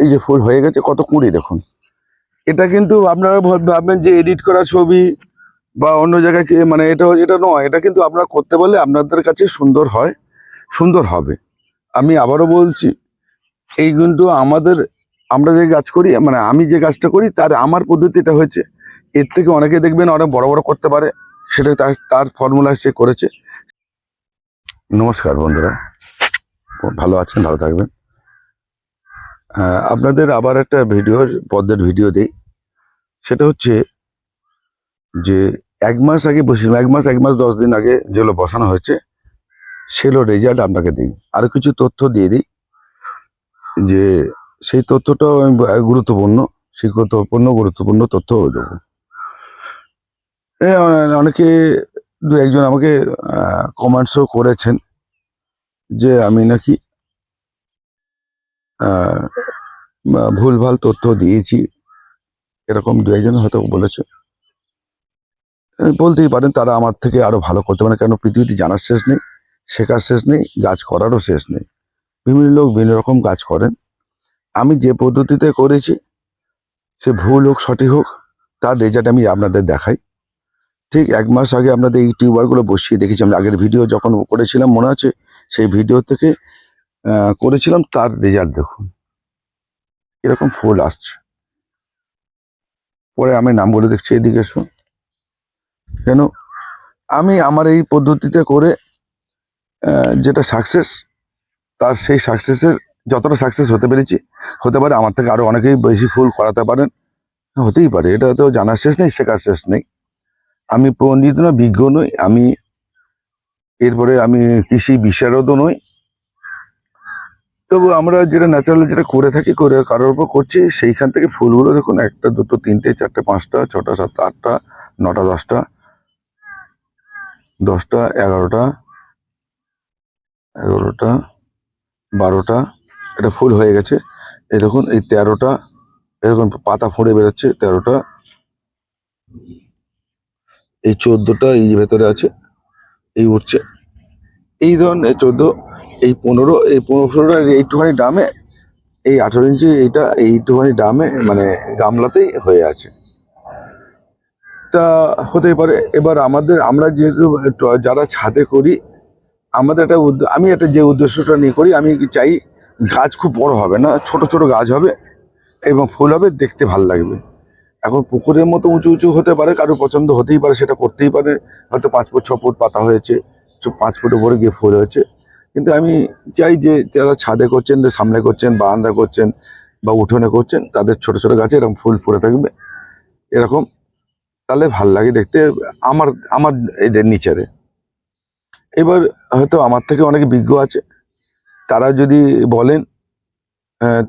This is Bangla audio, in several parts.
এই যে ফুল হয়ে গেছে, কত কুড়ি দেখুন। এটা কিন্তু আপনারা ভাব- ভাববেন যে এডিট করা ছবি বা অন্য জায়গায় মানে এটা এটা নয়, এটা কিন্তু আপনারা করতে পারলে আপনাদের কাছে সুন্দর হয়, সুন্দর হবে। আমি আবারও বলছি, এই কিন্তু আমাদের আমরা যে গাছ করি মানে আমি যে গাছটা করি, তার আমার পদ্ধতিটা হয়েছে। এর থেকে অনেকে দেখবেন অনেক বড় বড় করতে পারে সেটা তার তার ফর্মুলা সে করেছে। নমস্কার বন্ধুরা ভালো আছেন, ভালো থাকবেন। আপনাদের আবার একটা ভিডিও পদ্মের ভিডিও দিই। সেটা হচ্ছে যে এক মাস আগে বসেছিলাম, এক মাস এক মাস, দশ দিন আগে যেগুলো বসানো হয়েছে সেগুলো রেজাল্ট আপনাকে দিই। আরও কিছু তথ্য দিয়ে দিই, যে সেই তথ্যটাও আমি গুরুত্বপূর্ণ, সেই গুরুত্বপূর্ণ গুরুত্বপূর্ণ তথ্য দেবো। অনেকে দু একজন আমাকে কমেন্টসও করেছেন, যে আমি নাকি ভুলভাল তথ্য দিয়েছি। এরকম দু একজন হয়তো বলেছে। বলতেই পারেন তারা আমার থেকে আরও ভালো করতে পারে, কেন পৃথিবীতে জানার শেষ নেই, শেখার শেষ নেই, গাছ করারও শেষ নেই। বিভিন্ন লোক বিভিন্ন রকম কাজ করেন। আমি যে পদ্ধতিতে করেছি, সে ভুল হোক, সঠিক হোক, তার রেজাল্ট আমি আপনাদের দেখাই। ঠিক এক মাস আগে আপনাদের এই টিউবারগুলো বসিয়ে দেখেছি। আমি আগের ভিডিও যখন করেছিলাম, মনে আছে? সেই ভিডিও থেকে করেছিলাম, তার রেজাল্ট দেখুন। এরকম ফুল আসছে। পরে আমি নাম বলে দেখছি, এদিকে শুন কেন? আমি আমার এই পদ্ধতিতে করে যেটা সাকসেস তার সেই সাকসেসের যতটা সাকসেস হতে পেরেছি, হতে পারে আমার থেকে আরও অনেকেই বেশি ফুল করাতে পারেন। হতেই পারে, এটা তো জানার শেষ নেই, শেখার শেষ নেই। আমি পণ্ডিত নয় বিজ্ঞ নই, আমি এরপরে আমি কৃষি বিশারদও নই তবু আমরা যেটা ন্যাচারাল যেটা করে থাকি, করে কারোর উপর করছি, সেইখান থেকে ফুলগুলো দেখুন, একটা, দুটো, তিনটে, চারটে, পাঁচটা, ছটা, সাতটা, আটটা, নটা, দশটা দশটা, এগারোটা এগারোটা, বারোটা, এটা ফুল হয়ে গেছে। এই দেখুন, এই তেরোটা এরকম পাতা ফুঁড়ে বেরোচ্ছে, তেরোটা। এই চোদ্দটা এই ভেতরে আছে, এই উঠছে। এই ধরুন এই চোদ্দ এই পনেরো এই পনেরোটা এইটুখানি ডামে এই আঠেরো ইঞ্চি এইটা এইটুখানি ডামে মানে গামলাতেই হয়ে আছে। তা হতেই পারে এবার আমাদের আমরা যেহেতু যারা ছাদে করি আমাদের একটা আমি একটা যে উদ্দেশ্যটা নিয়ে করি আমি চাই গাছ খুব বড় হবে না ছোট ছোট গাছ হবে এবং ফুল হবে দেখতে ভালো লাগবে। এখন পুকুরের মতো উঁচু উঁচু হতে পারে কারও পছন্দ হতেই পারে সেটা করতেই পারে হয়তো পাঁচ ফুট ছ ফুট পাতা হয়েছে পাঁচ ফুট উপরে গিয়ে ফুল হয়েছে। কিন্তু আমি চাই যে যারা ছাদে করছেন সামনে করছেন বারান্দা করছেন, বা উঠোনে করছেন, তাদের ছোট ছোট গাছে এরকম ফুল ফুটে থাকবে। এরকম তাহলে ভালো লাগে দেখতে আমার আমার এদের নিচারে। এবার হয়তো আমার থেকে অনেকে বিজ্ঞ আছে। তারা যদি বলেন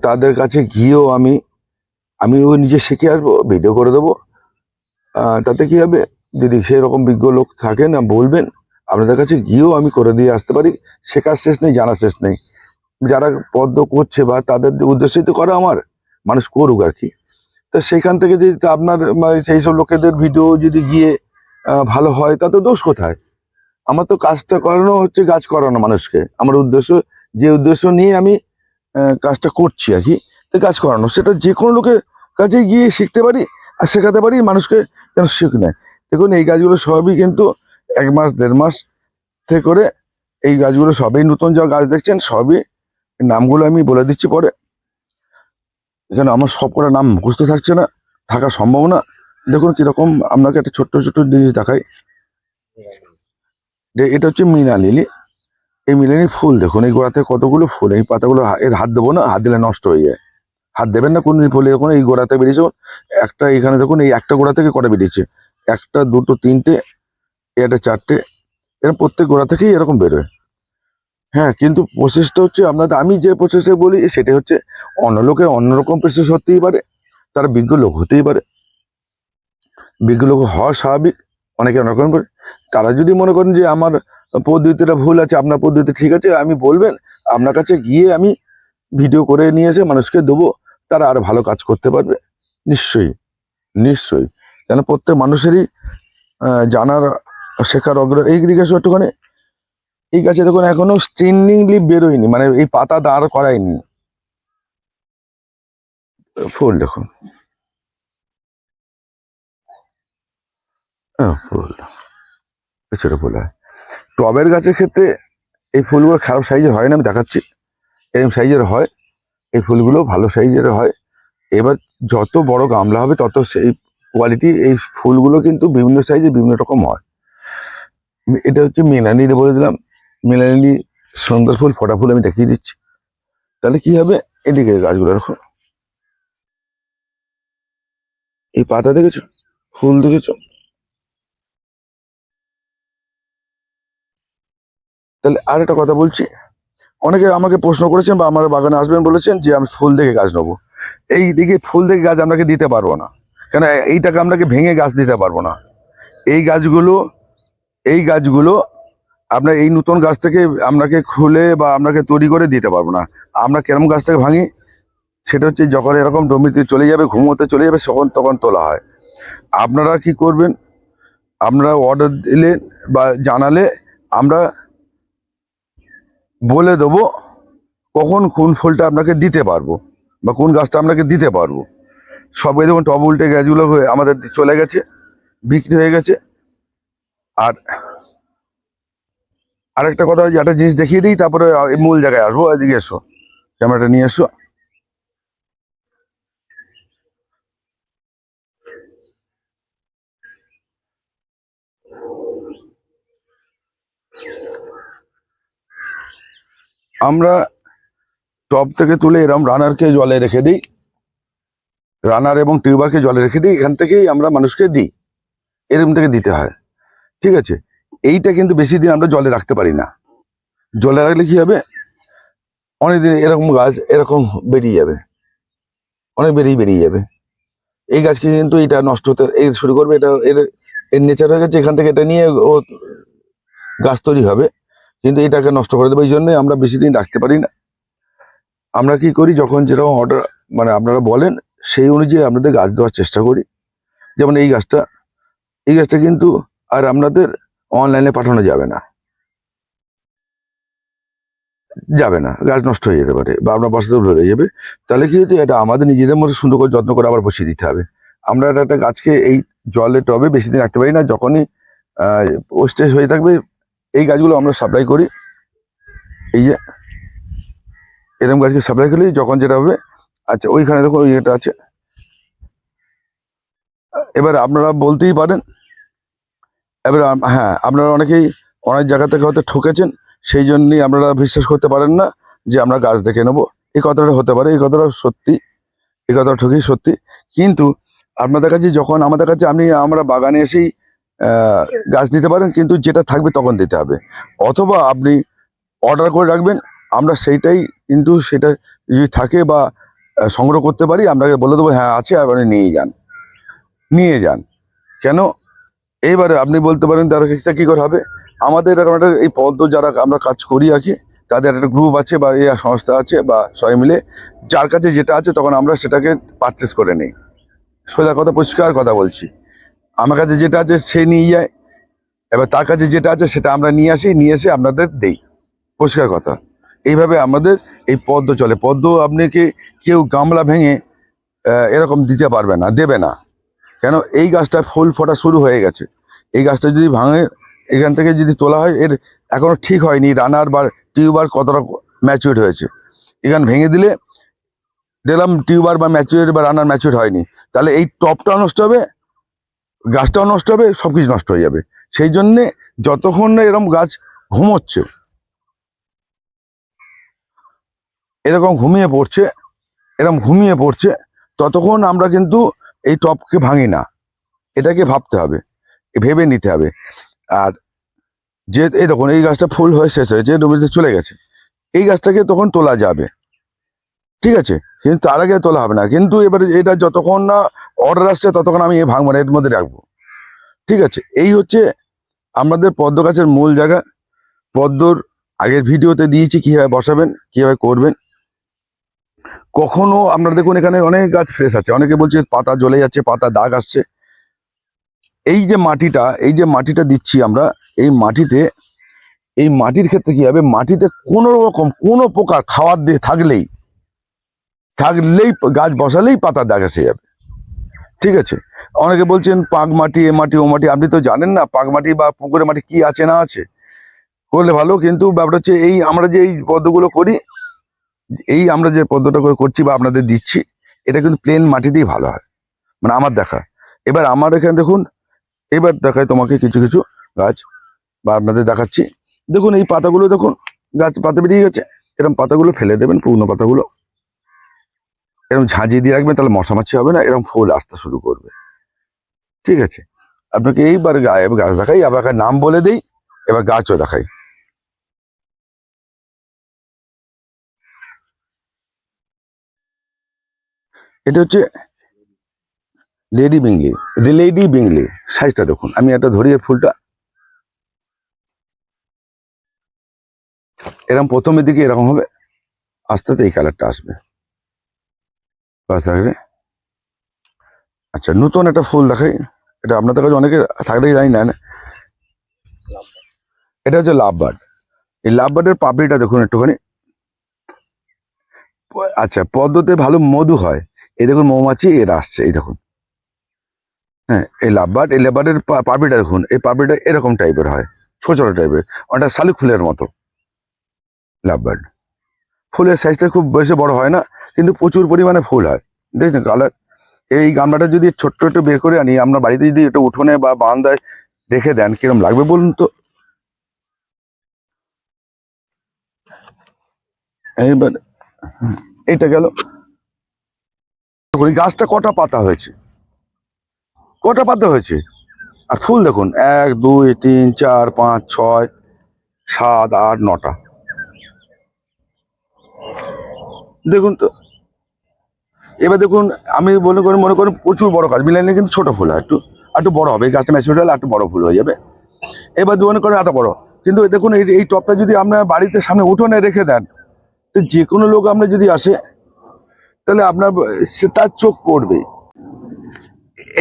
তাদের কাছে গিয়েও আমি আমি ওই নিজে শিখে আসব ভিডিও করে দেবো। তাতে কি হবে? যদি সেরকম বিজ্ঞ লোক থাকেন, বলবেন আপনাদের কাছে গিয়েও আমি করে দিয়ে আসতে পারি, শেখার শেষ নেই, জানার শেষ নেই। যারা পদ্ম করছে বা তাদের উদ্দেশ্যই তো করা আমার, মানুষ করুক আর কি। তো সেইখান থেকে যদি আপনার সেই সব লোকেদের ভিডিও যদি গিয়ে ভালো হয়, তাতে দোষ কোথায়? আমার তো কাজটা করানো হচ্ছে গাছ করানো মানুষকে। আমার উদ্দেশ্য, যে উদ্দেশ্য নিয়ে আমি কাজটা করছি আর কি, তো গাছ করানো। সেটা যে কোনো লোকের কাছে গিয়ে শিখতে পারি, আর শেখাতে পারি, মানুষকে যেন শিখ নেয়। দেখুন, এই গাছগুলো সবই কিন্তু এক মাস, দেড় মাস থেকে করে এই গাছগুলো সবই নতুন যা গাছ দেখছেন, সবই নামগুলো আমি বলে দিচ্ছি পরে। এখানে আমার সব কটা নাম মুখস্থ থাকছে না, থাকা সম্ভব না। দেখুন কীরকম আপনাকে একটা ছোট্ট ছোট্ট জিনিস দেখাই। যে এটা হচ্ছে মিনা লিলি। এই মিনালি ফুল দেখুন, এই গোড়াতে কতগুলো ফুল, এই পাতাগুলো এর হাত দেবো না, হাত দিলে নষ্ট হয়ে যায়। হাত দেবেন না কোন ফুলে, দেখুন এই গোড়াতে বেরিয়েছে। একটা এখানে দেখুন, এই একটা গোড়া থেকে কটা বেরিয়েছে? একটা, দুটো, তিনটে একটা চারটে এরকম প্রত্যেক গোড়া থেকেই এরকম বেরোয়। হ্যাঁ কিন্তু প্রসেসটা হচ্ছে আপনাদের আমি যে প্রসেসে বলি সেটা হচ্ছে অন্য লোকের অন্যরকম প্রসেস হতেই পারে, তারা বিজ্ঞ লোক হতেই পারে। বিজ্ঞ লোক হওয়া স্বাভাবিক, অনেকে অনেক রকম করে। তারা যদি মনে করেন যে আমার পদ্ধতিটা ভুল আছে, আপনার পদ্ধতি ঠিক আছে, আমি বলবেন, আপনার কাছে গিয়ে আমি ভিডিও করে নিয়ে এসে মানুষকে দেবো, তারা আর ভালো কাজ করতে পারবে? নিশ্চয়ই নিশ্চয়ই। কেন প্রত্যেক মানুষেরই জানার শেখার অগ্রহ এই জিজ্ঞেস একটুখানি এই গাছে দেখুন এখনও স্ট্রিনিং লিপ বেরোয়নি মানে এই পাতা দাঁড় করায়নি। ফুল দেখুন। হ্যাঁ, ফুল। ফুল হয়। টবের গাছের ক্ষেত্রে এই ফুলগুলো খারাপ সাইজের হয় না আমি দেখাচ্ছি। এরকম সাইজের হয়। এই ফুলগুলো ভালো সাইজের হয়। এবার যত বড় গামলা হবে তত সেই কোয়ালিটি এই ফুলগুলো কিন্তু বিভিন্ন সাইজে বিভিন্ন রকম হয়। এটা হচ্ছে মেলানির বলে দিলাম। মেলানি, সুন্দর ফুল, ফটা ফুল আমি দেখিয়ে দিচ্ছি। তাহলে কি হবে? এদিকে গাছগুলো রাখো এই পাতা দেখেছ? ফুল দেখেছ? তাহলে আর একটা কথা বলছি। অনেকে আমাকে প্রশ্ন করেছেন বা আমার বাগানে আসবেন বলেছেন যে আমি ফুল দেখে গাছ নেব। এই দিকে ফুল দেখে গাছ আপনাকে দিতে পারব না? কেন এইটাকে আপনাকে ভেঙে গাছ দিতে পারব না? এই গাছগুলো এই গাছগুলো আপনার এই নতুন গাছ থেকে আপনাকে খুলে বা আপনাকে তৈরি করে দিতে পারব না। আমরা কেরম গাছ থেকে ভাঙি, সেটা হচ্ছে যখন এরকম জমিতে চলে যাবে ঘুমোতে চলে যাবে তখন তখন তোলা হয়। আপনারা কি করবেন, আপনারা অর্ডার দিলে বা জানালে আমরা বলে দেবো কখন কোন ফুলটা আপনাকে দিতে পারব বা কোন গাছটা আপনাকে দিতে পারব। সবাই দেখুন টব উল্টে গাছগুলো আমাদের চলে গেছে, বিক্রি হয়ে গেছে। আর আরেকটা কথা যে একটা জিনিস দেখিয়ে দিই, তারপরে মূল জায়গায় আসব, এদিকে এসো, ক্যামেরাটা নিয়ে এসো। আমরা টপ থেকে তুলে এরম রানারকে জলে রেখে দিই, রানার এবং টিউবারকে জলে রেখে দিই, এখান থেকেই আমরা মানুষকে দিই এরকম থেকে দিতে হয়। ঠিক আছে? এইটা কিন্তু বেশি দিন আমরা জলে রাখতে পারি না। জলে রাখলে কি হবে? অনেকদিন এরকম গাছ এরকম বেরিয়ে যাবে। অনেক বেরিয়ে বেরিয়ে যাবে। এই গাছকে কিন্তু এটা নষ্ট হতে, এই শুরু করবে, এটা এর এর নেচার হয়ে গেছে, এখান থেকে এটা নিয়ে ও গাছ তৈরি হবে। কিন্তু এটাকে নষ্ট করে দেবে, এই জন্য আমরা বেশি দিন রাখতে পারি না। আমরা কি করি, যখন যেরকম অর্ডার মানে আপনারা বলেন, সেই অনুযায়ী আপনাদের গাছ দেওয়ার চেষ্টা করি। যেমন এই গাছটা এই গাছটা কিন্তু আর আপনাদের অনলাইনে পাঠানো যাবে না। যাবে না, গাছ নষ্ট হয়ে যেতে পারে বা আপনার বাসাতে ধরে যাবে। তাহলে কি হতো? এটা আমাদের নিজেদের মধ্যে সুন্দর করে যত্ন করে আবার বসিয়ে দিতে হবে। আমরা একটা একটা গাছকে এই জলে, টবে বেশি দিন রাখতে পারি না। যখনই ওস্টেজ হয়ে থাকবে, এই গাছগুলো আমরা সাপ্লাই করি। এই যে এরকম গাছকে সাপ্লাই করি যখন যেটা হবে আচ্ছা ওইখানে দেখো ওই এটা আছে। এবার আপনারা বলতেই পারেন এবার হ্যাঁ আপনারা অনেকেই অনেক জায়গা থেকে হয়তো ঠকেছেন, সেই জন্যই আপনারা বিশ্বাস করতে পারেন না যে আমরা গাছ দেখে নেব। এই কথাটা হতে পারে, এই কথাটা সত্যি, এই কথাটা ঠকি সত্যি। কিন্তু আপনাদের কাছে যখন, আমাদের কাছে আপনি, আমরা বাগানে এসেই গাছ দিতে পারেন, কিন্তু যেটা থাকবে তখন দিতে হবে। অথবা আপনি অর্ডার করে রাখবেন, আমরা সেইটাই কিন্তু সেটা যদি থাকে বা সংগ্রহ করতে পারি আপনাকে বলে দেবো হ্যাঁ আছে, আপনি নিয়ে যান। নিয়ে যান। কেন? এইবারে আপনি বলতে পারেন তার ক্ষেত্রে কি করে হবে? আমাদের এরকম একটা এই পদ্ম যারা আমরা কাজ করি আর কি, তাদের একটা গ্রুপ আছে বা এই সংস্থা আছে বা সবাই মিলে, যার কাছে যেটা আছে তখন আমরা সেটাকে পারচেস করে নিই। সোজা কথা, পরিষ্কার কথা বলছি। আমার কাছে যেটা আছে সে নিয়ে যায়, এবার তার কাছে যেটা আছে সেটা আমরা নিয়ে আসি, নিয়ে এসে আপনাদের দেই। পরিষ্কার কথা। এইভাবে আমাদের এই পদ্ম চলে। পদ্ম আপনাকে কেউ গামলা ভেঙে এরকম দিতে পারবে না, দেবে না। কেন? এই গাছটা ফুল ফোটা শুরু হয়ে গেছে। এই গাছটা যদি ভাঙে, এখান থেকে যদি তোলা হয়, এর এখনও ঠিক হয়নি। রানার বা টিউবার কতটা ম্যাচিউর হয়েছে। এখানে ভেঙে দিলে দেখলাম টিউবার বা ম্যাচিউর বা রানার ম্যাচিউর হয়নি। তাহলে এই টপটাও নষ্ট হবে, গাছটাও নষ্ট হবে সব কিছু নষ্ট হয়ে যাবে। সেই জন্যে যতক্ষণ না এরকম গাছ ঘুমোচ্ছে, এরকম ঘুমিয়ে পড়ছে, এরকম ঘুমিয়ে পড়ছে, ততক্ষণ আমরা কিন্তু এই টপকে ভাঙি না। এটাকে ভাবতে হবে। ভেবে নিতে হবে। আর যে, এই দেখুন, এই গাছটা ফুল হয়ে শেষ হয়েছে ডুবিতে চলে গেছে, এই গাছটাকে তখন তোলা যাবে। ঠিক আছে? কিন্তু তার আগে তোলা হবে না। কিন্তু এবারে এটা যতক্ষণ না অর্ডার আসছে, ততক্ষণ আমি এ ভাঙবো না এর মধ্যে রাখব। ঠিক আছে? এই হচ্ছে আমাদের পদ্ম গাছের মূল জায়গা। পদ্মর আগের ভিডিওতে দিয়েছি কীভাবে বসাবেন, কীভাবে করবেন। কখনো আপনারা দেখুন এখানে অনেক গাছ ফ্রেশ আছে। অনেকে বলছে পাতা জ্বলে যাচ্ছে, পাতা দাগ আসছে। এই যে মাটিটা, এই যে মাটিটা দিচ্ছি আমরা, এই মাটিতে, এই মাটির ক্ষেত্রে কি হবে? মাটিতে কোনো রকম, কোনো প্রকার খাবার দিয়ে থাকলেই থাকলেই গাছ বসালেই পাতা দাগ এসে যাবে। ঠিক আছে? অনেকে বলছেন, পাক মাটি, এ মাটি, ও মাটি, আপনি তো জানেন না, পাক মাটি বা পুকুরের মাটি কি আছে না আছে। করলে ভালো, কিন্তু ব্যাপারটা হচ্ছে এই আমরা যে এই পদ্মগুলো করি, এই আমরা যে পদ্মটা করে করছি বা আপনাদের দিচ্ছি, এটা কিন্তু প্লেন মাটিতেই ভালো হয়। মানে আমার দেখা। এবার আমার এখানে দেখুন এবার দেখায় তোমাকে কিছু কিছু গাছ বা আপনাদের দেখাচ্ছি। দেখুন, এই পাতাগুলো দেখুন, গাছ পাতা বেরিয়ে গেছে। এরকম পাতাগুলো ফেলে দেবেন, পুরনো পাতাগুলো। এরকম ঝাঁঝিয়ে দিয়ে রাখবেন, তাহলে মশামাছি হবে না এরকম ফুল আসতে শুরু করবে। ঠিক আছে? আপনাকে এইবার গা- এবার গাছ দেখাই। আবার নাম বলে দেই, এবার গাছও দেখাই। এটা হচ্ছে লেডি বিংলি লেডি বিংলি সাইজটা দেখুন। আমি একটা ধরি ফুলটা। এরকম প্রথমের দিকে এরকম হবে, আস্তে আস্তে এই কালারটা আসবে। আচ্ছা নতুন একটা ফুল দেখাই। এটা আপনাদের কাছে অনেকে থাকলেই জানি না এটা হচ্ছে লাভ বার্ড এই লাভ বার্ডের পাপড়িটা দেখুন একটুখানি। আচ্ছা পদ্মতে ভালো মধু হয়। এই দেখুন, মৌমাছি, এরা আসছে, এই দেখুন। হ্যাঁ এই লাভবার্ড এই লাভবার্ডের পাপড়িটা দেখুন, এই পাপড়িটা এরকম টাইপের হয় ছোট টাইপের ওটা শালুক ফুলের মতো লাভবার্ড ফুলের সাইজটা খুব বেশি বড় হয় না, কিন্তু প্রচুর পরিমাণে ফুল হয়। দেখছেন, কালার, এই গামলাটা যদি ছোট্ট একটু বের করে আনি, আমরা বাড়িতে যদি একটু উঠোনে বা বারান্দায় রেখে দেন, কিরম লাগবে বলুন তো? এইবার এটা গেল। গাছটা কটা পাতা হয়েছে? কটা পাতা হয়েছে? আর ফুল দেখুন, এক, দুই, তিন, চার, পাঁচ, ছয়, সাত, আট, নটা। দেখুন তো, এবার দেখুন, আমি মনে করি, মনে করেন প্রচুর বড় গাছ মিলাইলে কিন্তু ছোট ফুল হয়, একটু একটু বড় হবে, এই গাছটা ম্যাচুরিটি হলে একটু বড় ফুল হয়ে যাবে। এবার মনে করেন এত বড়, কিন্তু দেখুন, এই এই টপটা যদি আপনার বাড়িতে সামনে উঠোনে রেখে দেন, তো যে কোনো লোক আমরা যদি আসে, তাহলে আপনার, সে তার চোখ পড়বে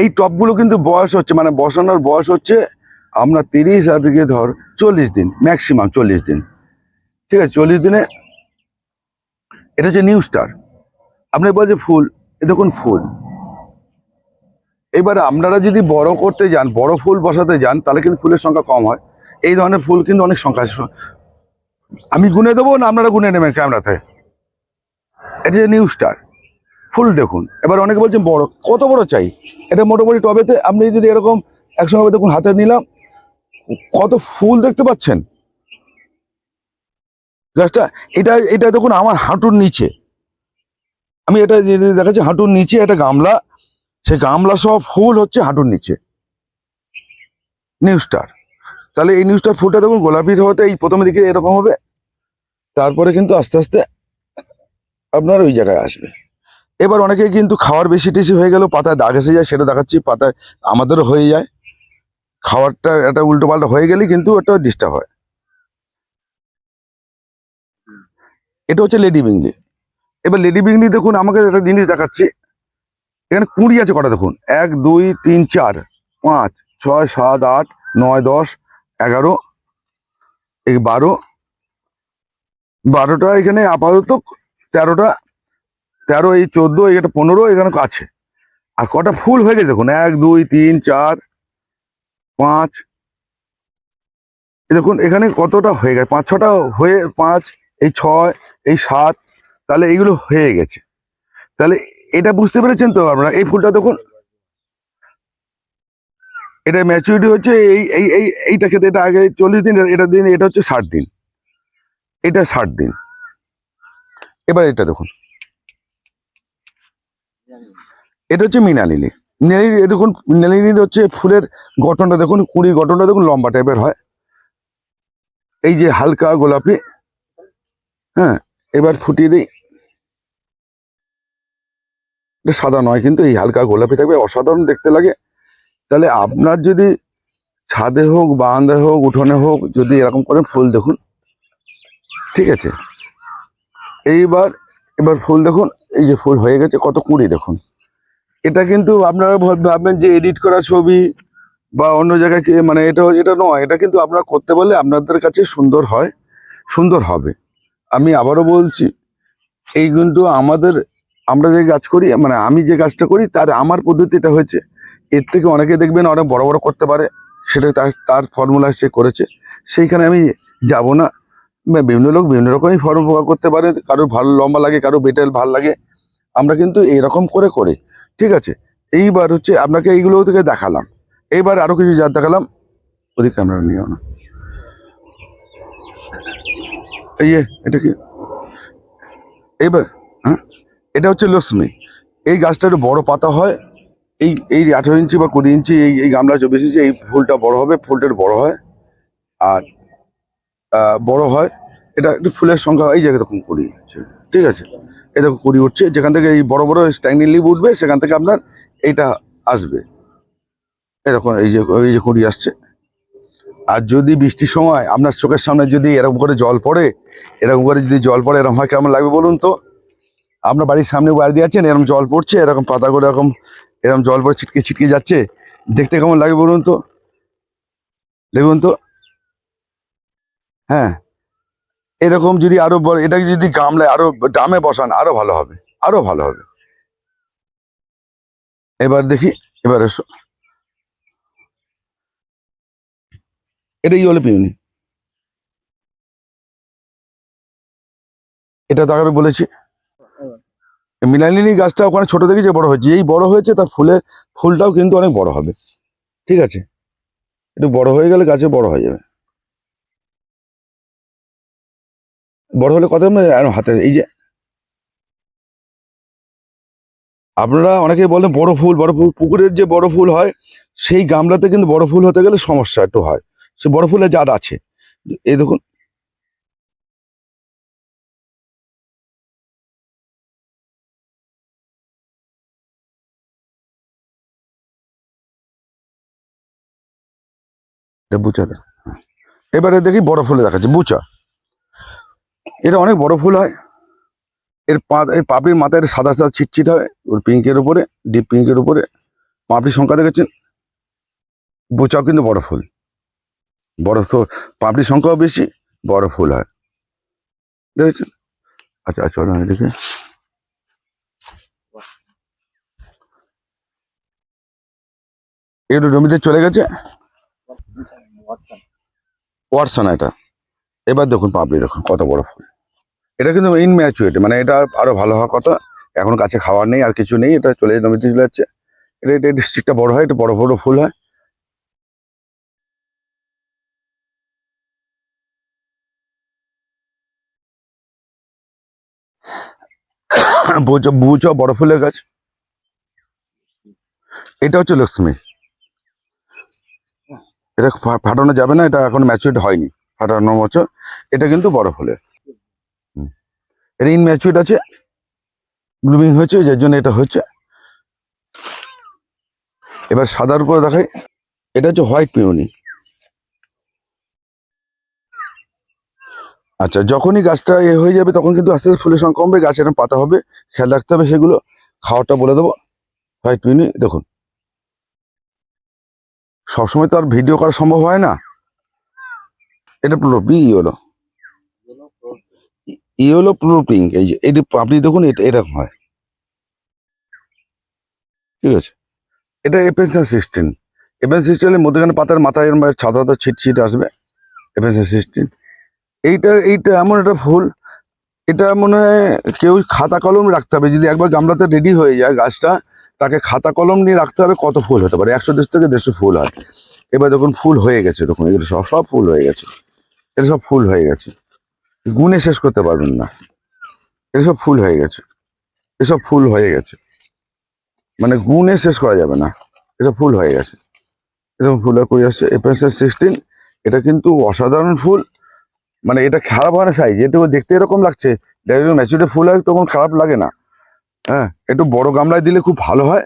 এই টপগুলো কিন্তু বয়স হচ্ছে মানে বসানোর বয়স হচ্ছে আমরা তিরিশ আর দিকে ধর চল্লিশ দিন ম্যাক্সিমাম চল্লিশ দিন। ঠিক আছে, চল্লিশ দিনে এটা হচ্ছে নিউ স্টার আপনি বলছে ফুল, এ দেখুন ফুল। এবার আপনারা যদি বড় করতে যান, বড় ফুল বসাতে যান, তাহলে কিন্তু ফুলের সংখ্যা কম হয়। এই ধরনের ফুল কিন্তু অনেক সংখ্যা আমি গুনে দেবো না আপনারা গুনে নেবেন ক্যামেরাতে? এটা নিউ স্টার ফুল দেখুন। এবার অনেকে বলছেন, বড়, কত বড় চাই? এটা মোটামুটি টবেতে আপনি যদি এরকম একসঙ্গে দেখুন, হাতে নিলাম। কত ফুল দেখতে পাচ্ছেন? গাছটা, এটা এটা দেখুন, আমার হাঁটুর নিচে। আমি এটা দেখাচ্ছি, হাঁটুর নিচে একটা গামলা। সেই গামলা সব ফুল হচ্ছে হাঁটুর নিচে। New star. তাহলে এই নিউ স্টার ফুলটা দেখুন, গোলাপি হতে এই প্রথমের দিকে এরকম হবে। তারপরে কিন্তু আস্তে আস্তে আপনার ওই জায়গায় আসবে। এবার অনেকে কিন্তু খাওয়ার বেশি টেশি হয়ে গেল পাতায় দাগ এসে যায়, সেটা দেখাচ্ছি, পাতায় আমাদেরও হয়ে যায়। খাওয়ারটা একটা উল্টো পাল্টা হয়ে গেলে কিন্তু একটা ডিস্টার্ব হয়। এটা হচ্ছে লেডি বিংলি এবার লেডি বিংলি দেখুন, আমাকে একটা জিনিস দেখাচ্ছি। এখানে কুড়ি আছে কটা দেখুন? এক, দুই, তিন, চার, পাঁচ, ছয়, সাত, আট, নয়, দশ, এগারো, এই বারো। বারোটা এখানে আপাতত, তেরোটা তেরো, এই চোদ্দ এটা পনেরো এখানে আছে। আর কটা ফুল হয়ে গেছে দেখুন, এক, দুই, তিন, চার, পাঁচ। দেখুন, এখানে কতটা হয়ে গেছে? পাঁচ, ছটা হয়ে, পাঁচ, এই ছয়, এই সাত, তাহলে এইগুলো হয়ে গেছে। তাহলে এটা বুঝতে পেরেছেন তো আপনারা? এই ফুলটা দেখুন। এটা ম্যাচুরিটি হচ্ছে এই এই এই, এইটা খেতে, এটা আগে চল্লিশ দিন, এটা দিন, এটা হচ্ছে ষাট দিন। এটা ষাট দিন। এবার এটা দেখুন। এটা হচ্ছে মিনালিলি এ দেখুন মিনালিলি হচ্ছে ফুলের গঠনটা দেখুন, কুড়ির গঠনটা দেখুন, লম্বা টাইপের হয়। এই যে হালকা গোলাপি হ্যাঁ এবার ফুটিয়ে দিই। এটা সাদা নয়, কিন্তু এই হালকা গোলাপি থাকবে, অসাধারণ দেখতে লাগে। তাহলে আপনার যদি ছাদে হোক, বারান্দায় হোক, উঠোনে হোক, যদি এরকম করে ফুল দেখুন, ঠিক আছে? এইবার, এবার ফুল দেখুন, এই যে ফুল হয়ে গেছে, কত কুড়ি দেখুন। এটা কিন্তু আপনারা ভাব- ভাববেন যে এডিট করা ছবি বা অন্য জায়গায় মানে এটা এটা নয়। এটা কিন্তু আপনারা করতে পারলে আপনাদের কাছে সুন্দর হয়, সুন্দর হবে। আমি আবারও বলছি, এই কিন্তু আমাদের, আমরা যে গাছ করি মানে আমি যে গাছটা করি, তার, আমার পদ্ধতিটা হয়েছে, এর থেকে অনেকে দেখবেন অনেক বড় বড় করতে পারে, সেটা তার তার ফর্মুলা সে করেছে। সেইখানে আমি যাব না। বিভিন্ন লোক বিভিন্ন রকমই ফর্মুলা করতে পারে, কারোর ভালো লম্বা লাগে কারও বেটেল ভালো লাগে। আমরা কিন্তু এরকম করে করি। ঠিক আছে? এইবার হচ্ছে আপনাকে এইগুলো থেকে দেখালাম। এইবার আরও কিছু যা দেখালাম ওদিক ক্যামেরা নিও না। এই এটা কি? এইবার হ্যাঁ? এটা হচ্ছে লক্ষ্মী। এই গাছটা একটু বড় পাতা হয়, এই এই আঠেরো ইঞ্চি বা কুড়ি ইঞ্চি, এই এই গামলা চব্বিশ ইঞ্চি, এই ফুলটা বড় হবে, ফুলটা বড় হয়। আর বড় হয় এটা একটু ফুলের সংখ্যা এই জায়গায় এরকম কুড়ি আছে ঠিক আছে। এরকম কুড়ি উঠছে, যেখান থেকে এই বড় বড় স্ট্যান্ডিং লিভ উঠবে, সেখান থেকে আপনার এইটা আসবে। এরকম এই যে এই যে কুড়ি আসছে। আর যদি বৃষ্টির সময় আপনার চোখের সামনে যদি এরকম করে জল পড়ে, এরকম করে যদি জল পড়ে, এরকম হয় কেমন লাগবে বলুন তো? আপনার বাড়ির সামনে বাড়ি দিয়ে আছেন এরকম জল পড়ছে, এরকম পাতা করে এরকম এরকম জল পড়ে ছিটকে ছিটকে যাচ্ছে, দেখতে কেমন লাগে বলুন তো? দেখুন তো। হ্যাঁ। এরকম যদি আরও এটাকে যদি গামলায় আরও ডামে বসান, আরও ভালো হবে, আরও ভালো হবে। এবার দেখি, এবার এসো এটাই হলো পিউনি এটা তো আগে বলেছি। মিলালিনী গাছটা ওখানে ছোট যে বড় হয়েছে। এই বড় হয়েছে, তার ফুলে, ফুলটাও কিন্তু অনেক বড় হবে। ঠিক আছে? একটু বড় হয়ে গেলে গাছে বড় হয়ে যাবে। বড় হলে কত হাতে এই যে আপনারা অনেকে বলেন বড় ফুল বড় ফুল, পুকুরের যে বড় ফুল হয়, সেই গামলাতে কিন্তু বড় ফুল হতে গেলে সমস্যা একটু হয়। সে বড় ফুলের জাত আছে। এই দেখুন। এটা বুচাটা এবারে দেখি বড় ফুলে দেখাচ্ছে, বুচা। এটা অনেক বড় ফুল হয়। এর পা এই পাপড়ির মাথায় সাদা সাদা ছিটছিট হয় ওর পিঙ্কের উপরে ডিপ পিঙ্কের উপরে। পাপড়ির সংখ্যা দেখেছেন? বোচাও কিন্তু বড় ফুল। বড় তো পাপড়ির সংখ্যাও বেশি বড় ফুল হয়। দেখেছেন? আচ্ছা আচ্ছা চলো দেখে। একটু জমিতে চলে গেছে? ওয়াটসন এটা। এবার দেখুন পাপড়ি দেখুন, কত বড় ফুল। এটা কিন্তু ইন ম্যাচুয়েট মানে এটা আরও ভালো হওয়ার কথা। এখন কাছে খাওয়ার নেই, আর কিছু নেই, এটা চলে জমিতে চলে যাচ্ছে। এটা এটা ডিস্ট্রিক্টটা বড় হয়, এটা বড় বড় ফুল হয়। বুঝো বুঝো, বড় ফুলের গাছ। এটা হচ্ছে লক্ষ্মী। এটা ফাটানো যাবে না, এটা এখন ম্যাচুয়েট হয়নি, ফাটানোর মতো। এটা কিন্তু বড় ফুলের। এটা ইন আছে গ্রুমিং হয়েছে, যার জন্য এটা হচ্ছে এবার সাদার উপরে দেখাই, এটা হচ্ছে হোয়াইট পিউনি আচ্ছা যখনই গাছটা এ হয়ে যাবে, তখন কিন্তু আস্তে আস্তে ফুলের সংখ্যা কমবে, গাছ এরকম পাতা হবে, খেয়াল রাখতে হবে সেগুলো। খাওয়াটা বলে দেবো হোয়াইট পিউনি দেখুন। সবসময় তো আর ভিডিও করা সম্ভব হয় না। এটা পুরো পি হলো ই হলো পুরো এই যে এটি আপনি দেখুন, এটা এরকম হয়। ঠিক আছে? এটা এপেন্সিল সিক্সটিন এপেন্সিল সিক্সটিনের মধ্যেখানে পাতার মাথায় ছাদা ছিট ছিট আসবে। এপেন্সিল সিক্সটিন এইটা এইটা এমন একটা ফুল, এটা মনে হয় কেউ খাতা কলম রাখতে হবে। যদি একবার গামলাতে রেডি হয়ে যায় গাছটা, তাকে খাতা কলম নিয়ে রাখতে হবে কত ফুল হতে পারে? একশো দেশ থেকে দেড়শো ফুল হয়। এবার দেখুন, ফুল হয়ে গেছে, দেখুন, এগুলো সব সব ফুল হয়ে গেছে। এটা সব ফুল হয়ে গেছে। গুনে শেষ করতে পারবেন না। এসব ফুল হয়ে গেছে। এসব ফুল হয়ে গেছে। মানে গুনে শেষ করা যাবে না। এসব ফুল হয়ে গেছে। এরকম ফুল করে আসছে? April sixteen. এটা কিন্তু অসাধারণ ফুল। মানে এটা খারাপ হয় না সাইজ? এটা দেখতে এরকম লাগছে। ম্যাচুরিটি ফুল হয় তখন খারাপ লাগে না। হ্যাঁ একটু বড় গামলায় দিলে খুব ভালো হয়।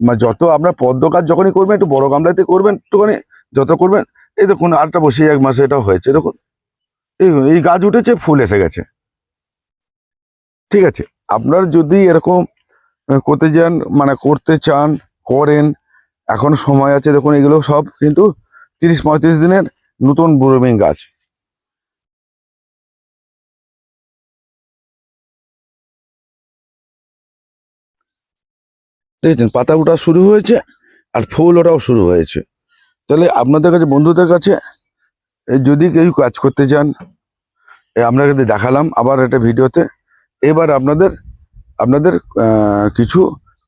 মানে যত আপনার পদ্ম কাজ যখনই করবেন, একটু বড় গামলাতে করবেন, একটুখানি যত করবেন এই দেখুন, আটটা বসে এক মাসে এটা হয়েছে, দেখুন। এই এই গাছ উঠেছে, ফুল এসে গেছে। ঠিক আছে, আপনার যদি এরকম করতে যান মানে করতে চান, করেন, এখন সময় আছে, দেখুন, এগুলো সব কিন্তু তিরিশ পঁয়ত্রিশ দিনের নতুন ব্রুমিং গাছ। দেখেছেন পাতা ওঠা শুরু হয়েছে, আর ফুল ওটাও শুরু হয়েছে। তাহলে আপনাদের কাছে, বন্ধুদের কাছে যদি কেউ কাজ করতে চান কিন্তু দেখালাম আবার একটা ভিডিওতে। এবার আপনাদের আপনাদের কিছু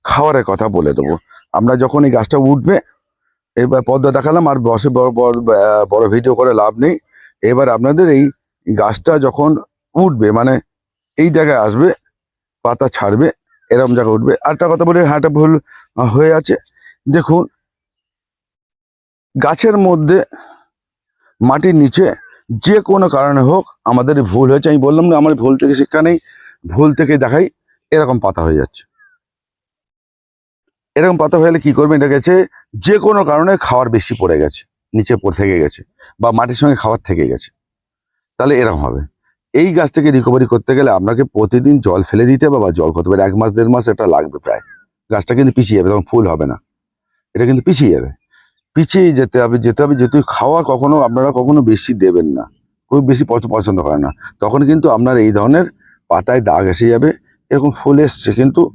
খাওয়ারের কথা বলে দেবো। আমরা যখন এই গাছটা উঠবে, এবার পদ্মা দেখালাম আর বসে বড় ভিডিও করে লাভ নেই। এবার আপনাদের এই গাছটা যখন উঠবে মানে এই জায়গায় আসবে, পাতা ছাড়বে এরকম জায়গায় উঠবে। আরেকটা কথা বলে, হাঁটা ভুল হয়ে আছে। দেখুন গাছের মধ্যে, মাটির নিচে যে কোনো কারণে হোক আমাদের ভুল হয়েছে। আমি বললাম না, আমার ভুল থেকে শিক্ষা নেই, ভুল থেকে দেখাই, এরকম পাতা হয়ে যাচ্ছে। এরকম পাতা হয়ে গেলে কি করবেন এটা গেছে, যে কোনো কারণে খাওয়ার বেশি পড়ে গেছে, নিচে পড়ে থেকে গেছে, বা মাটির সঙ্গে খাবার থেকে গেছে। তাহলে এরকম হবে। এই গাছ থেকে রিকভারি করতে গেলে আপনাকে প্রতিদিন জল ফেলে দিতে হবে, বা জল করতে হবে এক মাস, দেড় মাস, এটা লাগবে প্রায়। গাছটা কিন্তু পিছিয়ে যাবে, তখন ফুল হবে না। এটা কিন্তু পিছিয়ে যাবে। পিছিয়ে যেতে হবে যেতে হবে, যেহেতু খাওয়া কখনো আপনারা কখনো বেশি দেবেন না। খুব বেশি পছ- পছন্দ করে না। তখন কিন্তু আপনার এই ধরনের পাতায় দাগ এসে যাবে, এরকম ফুল এসছে, কিন্তু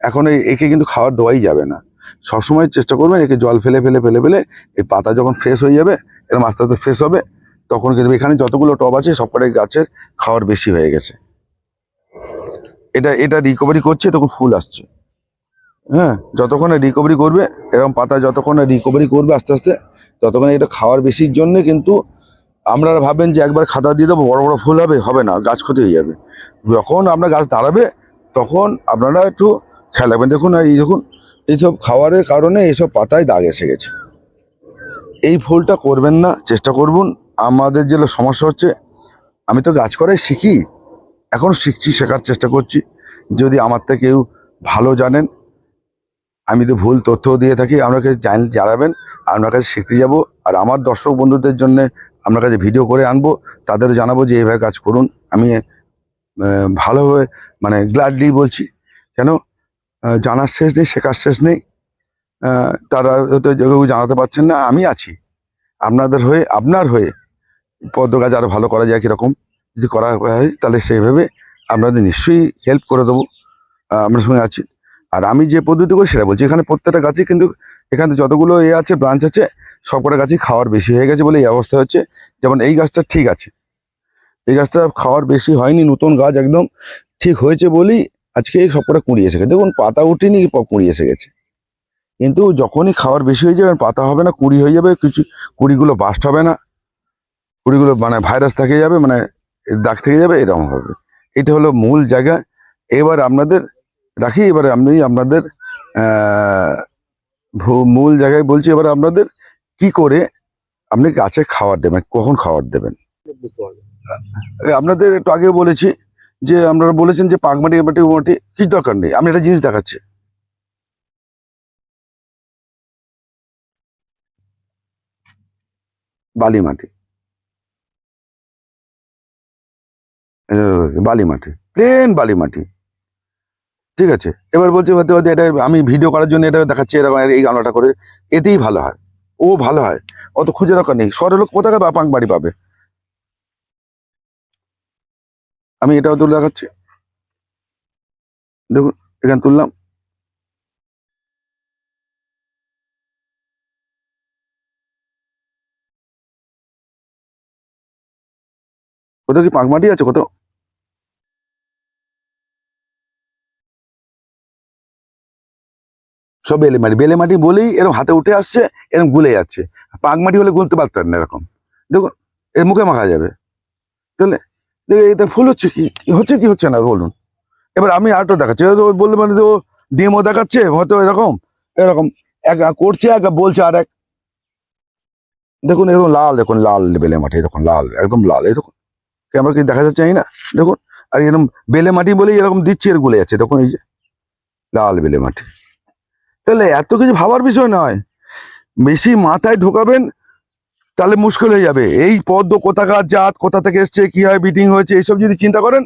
এখন একে কিন্তু খাওয়ার দেওয়াই যাবে না। সবসময় চেষ্টা করবেন একে জল ফেলে ফেলে ফেলে ফেলে এই পাতা যখন ফ্রেশ হয়ে যাবে, এরকম আস্তে আস্তে ফ্রেশ হবে, তখন কিন্তু এখানে যতগুলো টব আছে সবকটাই গাছের খাওয়ার বেশি হয়ে গেছে। এটা এটা রিকভারি করছে, তখন ফুল আসছে। হ্যাঁ যতক্ষণে রিকভারি করবে, এরকম পাতা যতক্ষণে রিকভারি করবে আস্তে আস্তে, ততক্ষণে এটা খাওয়ার বেশির জন্য কিন্তু আপনারা ভাবেন যে একবার খাতা দিয়ে দেবো, বড় বড় ফুল হবে হবে না, গাছ ক্ষতি হয়ে যাবে। যখন আপনার গাছ দাঁড়াবে, তখন আপনারা একটু খেয়াল রাখবেন। দেখুন, এই দেখুন, এইসব খাওয়ারের কারণে এইসব পাতায় দাগ এসে গেছে। এই ফুলটা করবেন না, চেষ্টা করুন। আমাদের যে সমস্যা হচ্ছে, আমি তো গাছ করাই শিখি, এখন শিখছি, শেখার চেষ্টা করছি। যদি আমার থেকে কেউ ভালো জানেন আমি তো ভুল তথ্য দিয়ে থাকি আপনাকে জান জানাবেন, আপনার কাছে শিখতে যাব, আর আমার দর্শক বন্ধুদের জন্য আপনার কাছে ভিডিও করে আনব তাদের জানাব যে এইভাবে কাজ করুন। আমি ভালোভাবে মানে গ্লাডলি বলছি, কেন জানার শেষ নেই, শেখার শেষ নেই তারা হয়তো কেউ জানাতে পারছেন না, আমি আছি। আপনাদের হয়ে, আপনার হয়ে পদ্ম গাছ আরও ভালো করা যায় কীরকম, যদি করা হয়, তাহলে সেইভাবে আপনাদের নিশ্চয়ই হেল্প করে দেবো। আপনার সঙ্গে আছি। আর আমি যে পদ্ধতি করি সেটা বলছি, এখানে প্রত্যেকটা গাছই কিন্তু এখানে যতগুলো এ আছে ব্রাঞ্চ আছে, সবকটা গাছই খাওয়ার বেশি হয়ে গেছে বলে এই অবস্থা হচ্ছে। যেমন এই গাছটা ঠিক আছে। এই গাছটা খাওয়ার বেশি হয়নি, নতুন গাছ একদম ঠিক হয়েছে বলেই আজকে এই সবকটা কুড়ি এসে গেছে। দেখুন, পাতা উঠেনি কুড়ি এসে গেছে। কিন্তু যখনই খাওয়ার বেশি হয়ে যাবে, পাতা হবে না, কুড়ি হয়ে যাবে, কিছু কুড়িগুলো বাস্ট হবে না, কুড়িগুলো মানে ভাইরাস থেকে যাবে মানে দাগ থেকে যাবে, এরকম হবে। এটা হলো মূল জায়গা। এবার আপনাদের রাখি, এবারে আপনি আপনাদের মূল জায়গায় বলছি, এবার আপনাদের কি করে আপনি গাছে খাবার দেবেন, কখন খাবার দেবেন? আপনাদের একটু আগে বলেছি যে, আপনারা বলেছেন যে পাকমাটি মাটি মাটি কি দরকার নেই, আমি একটা জিনিস দেখাচ্ছি। বালি মাটি বালি মাটি প্লেন বালি মাটি ঠিক আছে? এবার বলছে হতে এটা আমি ভিডিও করার জন্য এটা দেখাচ্ছি, এরকম এই গামলাটা করে। এতেই ভালো হয়। ও ভালো হয়। অত খুঁজে দরকার নেই। শহরের লোক কোথায় বা পাঙ্ক বাড়ি পাবে? আমি এটাও তুলে দেখাচ্ছি। দেখুন, এখানে তুললাম। কোথাও কি পাঁকমাটি আছে? কোথাও? সব বেলে মাটি বেলে মাটি বলেই এরকম হাতে উঠে আসছে এরকম গুলে যাচ্ছে। পাক মাটি হলে গুলতে পারতেন না এরকম। দেখুন, এর মুখে মাখা যাবে। তাহলে এটা ফুল হচ্ছে কি? হচ্ছে কি হচ্ছে না বলুন। এবার আমি আরটা দেখাচ্ছি। বললে মানে তো ডিমও দেখাচ্ছে, হয়তো এরকম এরকম। এক করছে, এক বলছে আর এক দেখুন, এরকম লাল, দেখুন, লাল বেলে মাটি দেখুন, লাল, একদম লাল দেখুন। ক্যামেরা কি দেখা যাচ্ছে না? দেখুন, আর এরকম বেলে মাটি বলেই এরকম দিচ্ছে, এর গুলে যাচ্ছে। দেখুন, এই যে, লাল বেলে মাটি তাহলে এত কিছু ভাবার বিষয় নয়। বেশি মাথায় ঢোকাবেন, তাহলে মুশকিল হয়ে যাবে। এই পদ্ম কোথাকার জাত, কোথা থেকে এসছে, কি হয় বিটিং হয়েছে, এইসব যদি চিন্তা করেন,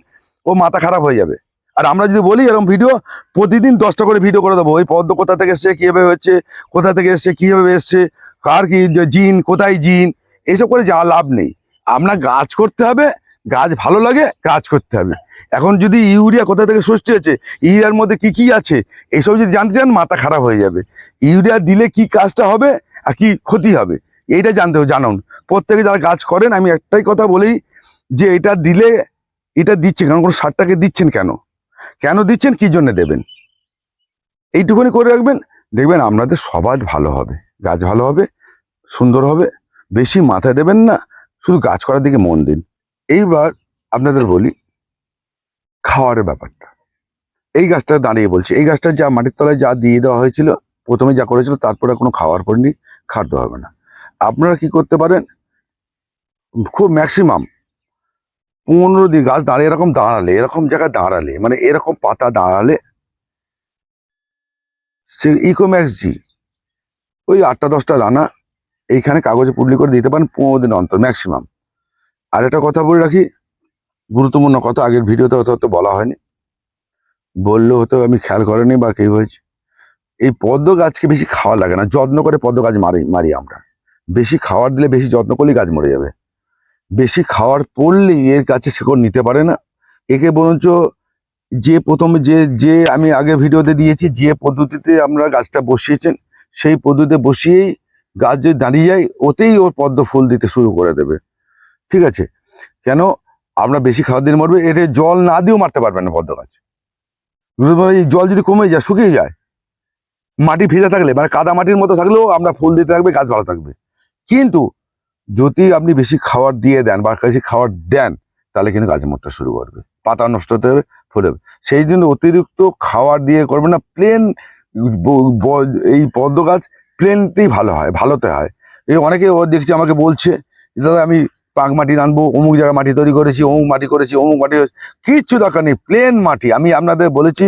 ও মাথা খারাপ হয়ে যাবে। আর আমরা যদি বলি এরকম ভিডিও প্রতিদিন দশটা করে ভিডিও করে দেবো। ওই পদ্ম কোথা থেকে এসছে, কীভাবে হচ্ছে কোথা থেকে এসছে, কীভাবে এসছে, কার কি জিন, কোথায় জিন, এইসব করে যা লাভ নেই। আপনার গাছ করতে হবে, গাছ ভালো লাগে কাজ করতে হবে। এখন যদি ইউরিয়া কোথা থেকে সৃষ্টি হয়েছে, ইউরিয়ার মধ্যে কি কি আছে এইসব যদি জানতে চান, মাথা খারাপ হয়ে যাবে। ইউরিয়া দিলে কি কাজটা হবে আর কি ক্ষতি হবে, এইটা জানতে হবে, জানুন। প্রত্যেকে যারা কাজ করেন, আমি একটাই কথা বলি যে এটা দিলে, এটা দিচ্ছে কারণ কোনো সারটাকে দিচ্ছেন কেন? কেন দিচ্ছেন? কি জন্য দেবেন? এইটুকুনি করে রাখবেন। দেখবেন আপনাদের সবার ভালো হবে, গাছ ভালো হবে, সুন্দর হবে, বেশি মাথায় দেবেন না, শুধু গাছ করার দিকে মন দিন। এইবার আপনাদের বলি খাওয়ারের ব্যাপারটা। এই গাছটা দাঁড়িয়ে বলছি, এই গাছটা যা মাটির তলায় যা দিয়ে দেওয়া হয়েছিল, প্রথমে যা করেছিল তারপরে কোনো খাওয়ার পড়নি খাটতে হবে না। আপনারা কি করতে পারেন? খুব ম্যাক্সিমাম পনেরো দিন গাছ দাঁড়িয়ে এরকম দাঁড়ালে, এরকম জায়গায় দাঁড়ালে মানে এরকম পাতা দাঁড়ালে, সে ইকোম্যাক্স জি ওই আটটা দশটা দানা এইখানে কাগজে পুডলি করে দিতে পারেন পনেরো দিন অন্তর ম্যাক্সিমাম আর একটা কথা বলে রাখি গুরুত্বপূর্ণ কথা, আগের ভিডিওতে অত হয়তো বলা হয়নি। বললেও হয়তো আমি খেয়াল করিনি বা কেউ হয়েছে। এই পদ্ম গাছকে বেশি খাওয়া লাগে না, যত্ন করে পদ্ম গাছ মারি মারি আমরা। বেশি খাওয়ার দিলে বেশি যত্ন করলে গাছ মরে যাবে। বেশি খাওয়ার পড়লেই এর কাছে শেকড় নিতে পারে না। একে বরঞ্চ যে প্রথমে যে যে আমি আগে ভিডিওতে দিয়েছি, যে পদ্ধতিতে আমরা গাছটা বসিয়েছেন, সেই পদ্ধতিতে বসিয়েই গাছ যদি দাঁড়িয়ে যায়, ওতেই ওর পদ্ম ফুল দিতে শুরু করে দেবে। ঠিক আছে? কেন? আমরা বেশি খাওয়ার দিন মরবে, এতে জল না দিয়েও মারতে পারবেন না পদ্ম গাছ জল যদি কমে যায়, শুকিয়ে যায়, মাটি ভেজা থাকলে মানে কাদা মাটির মতো থাকলেও আমরা ফুল দিতে থাকবে, গাছ ভালো থাকবে। কিন্তু যদি আপনি বেশি খাবার দিয়ে দেন বা বেশি খাবার দেন, তাহলে কিন্তু গাছ মরতে শুরু করবে। পাতা নষ্ট হতে হবে, ফুল হবে। সেই জন্য অতিরিক্ত খাবার দিয়ে করবে না প্লেন এই পদ্ম গাছ প্লেনতেই ভালো হয়, ভালোতে হয়। এই অনেকে ও দেখছি আমাকে বলছে, দাদা, আমি পাক মাটি আনব অমুক জায়গায় মাটি তৈরি করেছি, অমুক মাটি করেছি, অমুক মাটি। কিচ্ছু দরকার নেই প্লেন মাটি। আমি আপনাদের বলেছি,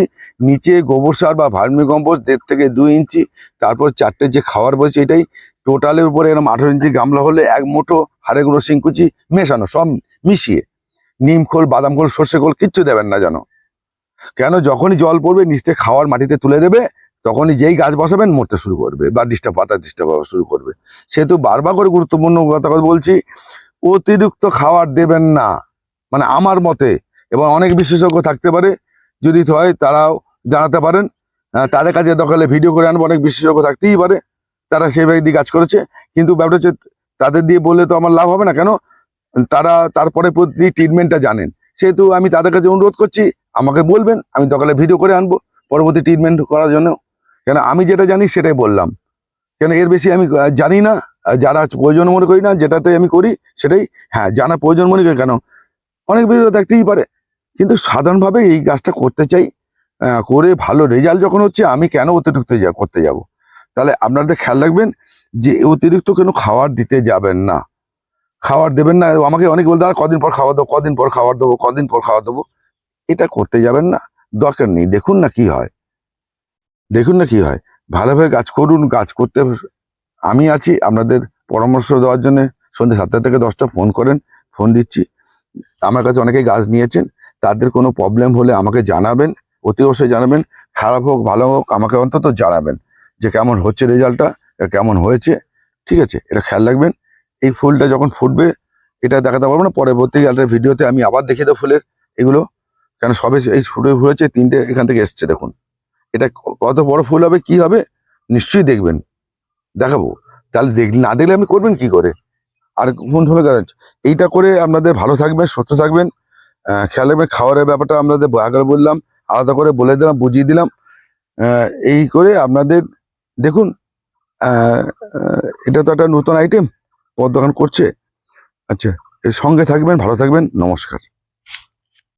নিচে গোবর সার বা ভার্মি কম্পোস্ট দেড় থেকে দুই ইঞ্চি, তারপর চারটে যে খাবার বলছে এটাই। টোটালের উপরে এরকম আঠারো ইঞ্চি গামলা হলে এক মুঠো হাড়ে গুঁড়ো শিংকুচি মেশানো, সব মিশিয়ে। নিম খোল, বাদাম খোল, সর্ষে খোল, কিচ্ছু দেবেন না জানো কেন? যখনই জল পড়বে, নিচ থেকে খাওয়ার মাটিতে তুলে দেবে, তখনই যেই গাছ বসাবেন, মরতে শুরু করবে বা ডিস্টার্ব পাতা ডিস্টার্ব হওয়া শুরু করবে। সেহেতু বারবার করে গুরুত্বপূর্ণ কথা বলছি অতিরিক্ত খাবার দেবেন না। মানে আমার মতে, এবং অনেক বিশেষজ্ঞ থাকতে পারে, যদি হয় তারাও জানাতে পারেন। তাদের কাছে দখলে ভিডিও করে আনব, অনেক বিশেষজ্ঞ থাকতেই পারে, তারা সেইভাবে দিয়ে কাজ করেছে। কিন্তু ব্যাপারটা হচ্ছে, তাদের দিয়ে বললে তো আমার লাভ হবে না কেন? তারা তারপরে প্রতি ট্রিটমেন্টটা জানেন। সেহেতু আমি তাদের কাছে অনুরোধ করছি, আমাকে বলবেন, আমি দরকারে ভিডিও করে আনব, পরবর্তী ট্রিটমেন্ট করার জন্য। কেন, আমি যেটা জানি সেটাই বললাম। কেন এর বেশি আমি জানি না যারা প্রয়োজন মনে করি না যেটাতে আমি করি, সেটাই হ্যাঁ জানা প্রয়োজন মনে করি, কেন? অনেক ভিডিও দেখতেই পারে। কিন্তু সাধারণভাবে এই কাজটা করতে চাই করে ভালো রেজাল্ট যখন হচ্ছে, আমি কেন অতিরিক্ত করতে যাব? তাহলে আপনাদের খেয়াল রাখবেন যে, অতিরিক্ত কেন খাবার দিতে যাবেন না। খাবার দেবেন না, আমাকে অনেক বলতে, আর কদিন পর খাওয়া দেবো, কদিন পর খাবার দেবো, কদিন পর খাওয়া দেবো। এটা করতে যাবেন না, দরকার নেই। দেখুন না কি হয়। দেখুন না কি হয়। ভালোভাবে কাজ করুন, কাজ করতে আমি আছি। আপনাদের পরামর্শ দেওয়ার জন্য সন্ধ্যে সাতটা থেকে দশটা ফোন করেন, ফোন দিচ্ছি। আমার কাছে অনেকে গাছ নিয়েছেন, তাদের কোনো প্রবলেম হলে আমাকে জানাবেন, অতি অবশ্যই জানাবেন। খারাপ হোক, ভালো হোক, আমাকে অন্তত জানাবেন যে কেমন হচ্ছে রেজাল্টটা কেমন হয়েছে, ঠিক আছে? এটা খেয়াল রাখবেন। এই ফুলটা যখন ফুটবে, এটা দেখাতে পারব না পরবর্তী একটা ভিডিওতে আমি আবার দেখিয়ে দেবো ফুলের। এগুলো কেন সবে এই ফুটে হয়েছে তিনটে এখান থেকে এসছে, দেখুন। এটা কত বড় ফুল হবে, কি হবে, নিশ্চয়ই দেখবেন। দেখাবো। তাহলে দেখ, না দেখলে আপনি করবেন কি করে? আর কোন হবে কাজ এইটা করে আপনাদের ভালো থাকবেন, সুস্থ থাকবেন। খেয়াল রাখবেন, খাবারের ব্যাপারটা আপনাদের আগে বললাম, আলাদা করে বলে দিলাম, বুঝিয়ে দিলাম। এই করে আপনাদের, দেখুন এটা তো একটা নতুন আইটেম পদ দোকান করছে। আচ্ছা এর সঙ্গে থাকবেন, ভালো থাকবেন, নমস্কার।